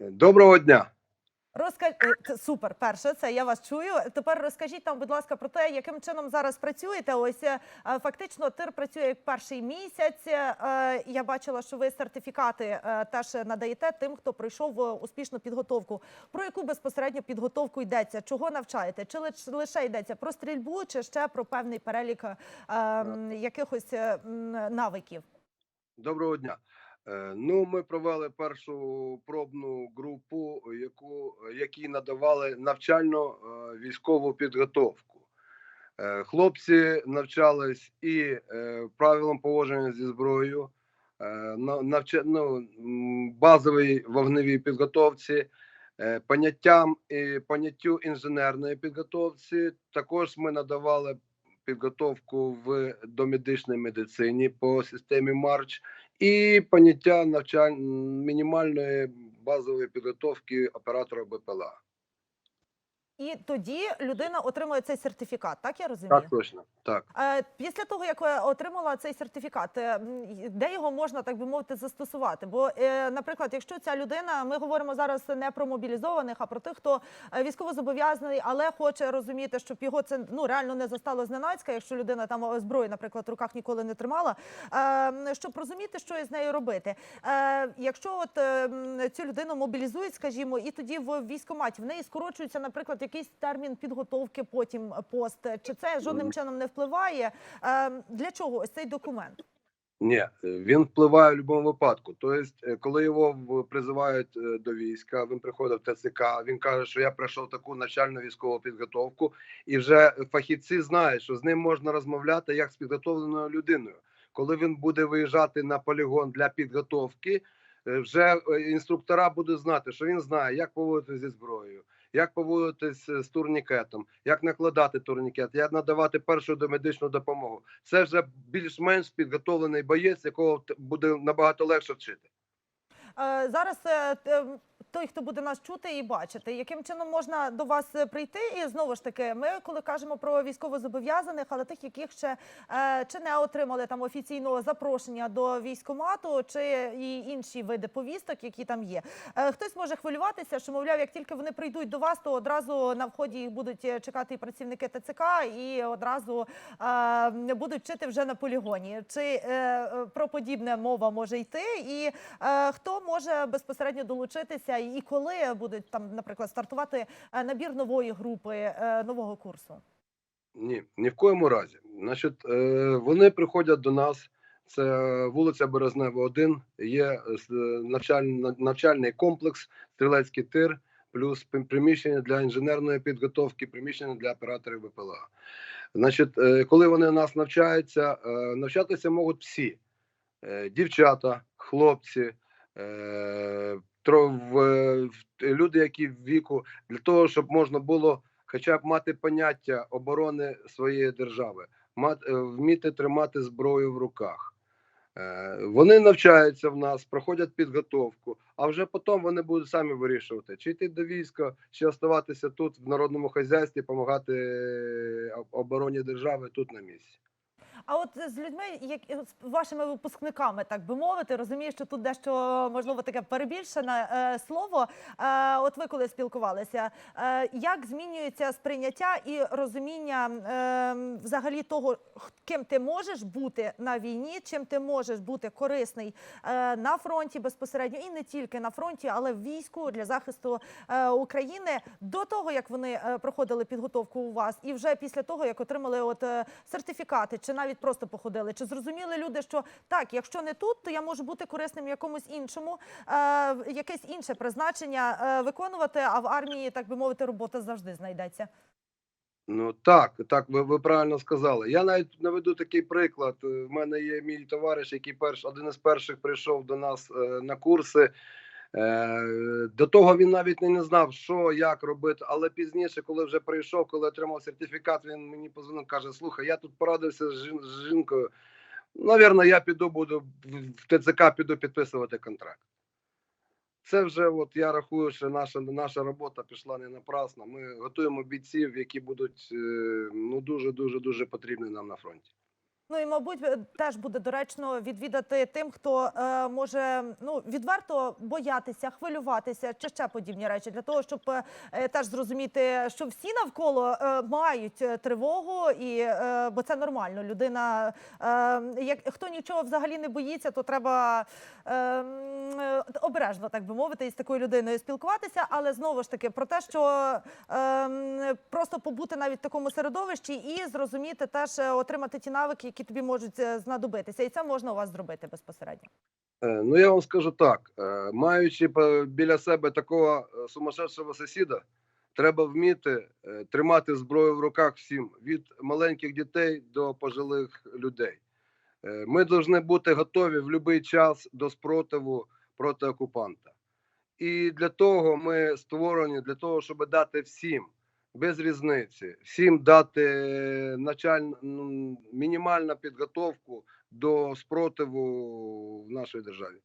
Доброго дня. Розкаж... е, Супер, перше, це я вас чую. Тепер розкажіть нам, будь ласка, про те, яким чином зараз працюєте. Ось е, фактично тир працює як перший місяць. Е, Я бачила, що ви сертифікати е, теж надаєте тим, хто пройшов е, успішну підготовку. Про яку безпосередньо підготовку йдеться? Чого навчаєте? Чи лиш- лише йдеться про стрільбу, чи ще про певний перелік е, якихось е, навиків? Доброго дня. Е, Ну, ми провели першу пробну групу, яку які надавали навчально е, військову підготовку. Е, Хлопці навчались і е, правилам поводження зі зброєю, е, на- навча, ну, базовій вогневій підготовці, е, поняттям і поняттю інженерної підготовці. Також ми надавали підготовку в домедичній медицині по системі Марч і поняття навчань мінімальної базової підготовки оператора БПЛА. І тоді людина отримує цей сертифікат. Так я розумію? Так, точно. Так. Е, Після того, як отримала цей сертифікат, е, де його можна так би мовити застосувати? Бо, е, наприклад, якщо ця людина, ми говоримо зараз не про мобілізованих, а про тих, хто військовозобов'язаний, але хоче розуміти, щоб його це ну реально не застало зненацька, якщо людина там зброю, наприклад, в руках ніколи не тримала, щоб розуміти, що із нею робити. Якщо от цю людину мобілізують, скажімо, і тоді в військкоматі в неї скорочується, наприклад, якийсь термін підготовки, потім е, пост, чи це жодним чином не впливає? Е, Для чого ось цей документ? Ні, е, він впливає в будь-якому випадку. Тобто, коли його призивають до війська, він приходить в ТЦК, він каже, що я пройшов таку навчальну військову підготовку, і вже фахівці знають, що з ним можна розмовляти як з підготовленою людиною. Коли він буде виїжджати на полігон для підготовки, вже інструктора будуть знати, що він знає, як поводитися зі зброєю, як поводитись з турнікетом, як накладати турнікет, як надавати першу домедичну допомогу. Це вже більш-менш підготовлений боєць, якого буде набагато легше вчити. Е, Зараз е, той, хто буде нас чути і бачити, яким чином можна до вас е, прийти? І знову ж таки, ми коли кажемо про військовозобов'язаних, але тих, яких ще е, чи не отримали там офіційного запрошення до військкомату, чи і інші види повісток, які там є. Е, Хтось може хвилюватися, що мовляв, як тільки вони прийдуть до вас, то одразу на вході їх будуть чекати і працівники ТЦК, і одразу будуть вчити вже на полігоні. Чи про подібне мова може йти? І хто може безпосередньо долучитися, і коли будуть там, наприклад, стартувати е, набір нової групи, е, нового курсу? Ні, ні в коєму разі. Значить, е, вони приходять до нас. Це вулиця Березнева, 1, є навчальний, навчальний комплекс, стрілецький тир, плюс приміщення для інженерної підготовки, приміщення для операторів БПЛА. Значить, коли вони у нас навчаються, навчатися можуть всі: дівчата, хлопці, люди, які в віку, для того, щоб можна було хоча б мати поняття оборони своєї держави, мати, вміти тримати зброю в руках. Е, Вони навчаються в нас, проходять підготовку, а вже потім вони будуть самі вирішувати, чи йти до війська, чи оставатися тут в народному хазяйстві, допомагати обороні держави тут на місці. А от з людьми, як з вашими випускниками, так би мовити, розумію, що тут дещо можливо таке перебільшене е, слово. Е, от ви коли спілкувалися, е, як змінюється сприйняття і розуміння е, взагалі того, ким ти можеш бути на війні, чим ти можеш бути корисний е, на фронті безпосередньо, і не тільки на фронті, але в війську для захисту е, України до того, як вони е, проходили підготовку у вас, і вже після того, як отримали от е, сертифікати, чи навіть просто походили, чи зрозуміли люди, що так, якщо не тут, то я можу бути корисним якомусь іншому, е, якесь інше призначення е, виконувати. А в армії, так би мовити, робота завжди знайдеться. Ну так, так, ви, ви правильно сказали. Я навіть наведу такий приклад. В мене є мій товариш, який перш один із перших прийшов до нас е, на курси. Е, до того він навіть не, знав, що як робити. Але пізніше, коли вже прийшов, коли отримав сертифікат, він мені позвонив, каже: Слухай, я тут порадився з, жінкою. Навірно, я піду буду в- в ТЦК піду підписувати контракт. Це вже от я рахую, що наша наша робота пішла не напрасно. Ми готуємо бійців, які будуть е, ну дуже дуже дуже потрібні нам на фронті. Ну і мабуть е, теж буде доречно відвідати тим, хто е, може ну відверто боятися, хвилюватися чи ще подібні речі, для того, щоб е, е, теж зрозуміти, що всі навколо е, мають е, тривогу, і е, бо це нормально. Людина, е, як хто нічого взагалі не боїться, то треба е, обережно, так би мовити, із такою людиною спілкуватися. Але знову ж таки про те, що е, просто побути навіть в такому середовищі і зрозуміти теж отримати ті навики, які тобі можуть е, знадобитися, і це можна у вас зробити безпосередньо. Е, Ну я вам скажу так: е, маючи біля себе такого сумасшедшого сусіда, треба вміти тримати зброю в руках всім від маленьких дітей до пожилих людей. Ми повинні бути готові в будь-який час до спротиву проти окупанта. І для того ми створені для того, щоб дати всім без різниці, всім дати началь... мінімальну підготовку до спротиву в нашій державі.